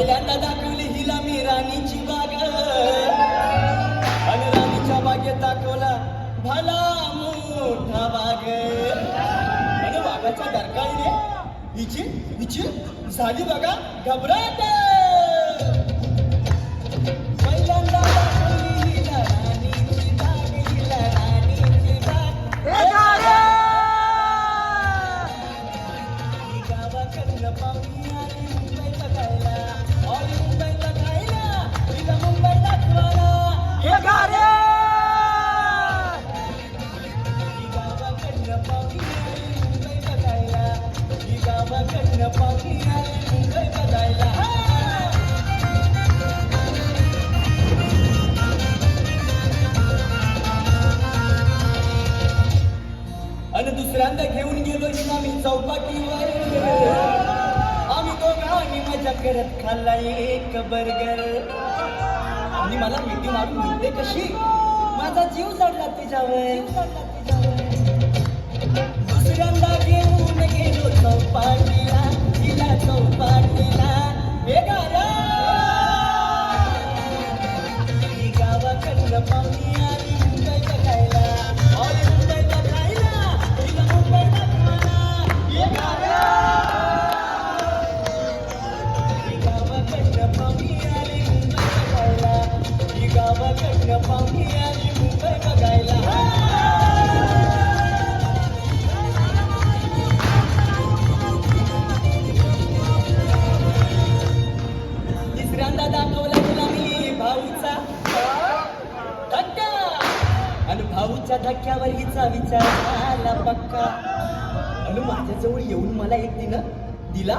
पहिल्यांदा दाखवली हिला मी राणीची बाग. आणि राणीच्या बागेत दाखवला भला मोठा बाग. आणि वाघाच्या दरकाळीने हिची हिची झाली बघा घबराट. आणि दुसऱ्यांदा घेऊन गेलो आम्ही चौपाटीवर आम्ही दोघांनी करत खाल्ला एक बर्गर. आणि मला मिठी मारून म्हणते कशी? माझा जीव जडला तिच्यावर. दुसऱ्यांदा भाऊच्या धक्क्यावर हिचा विचार झाला पक्का. आणि माझ्याजवळ येऊन मला एक दिन दिला.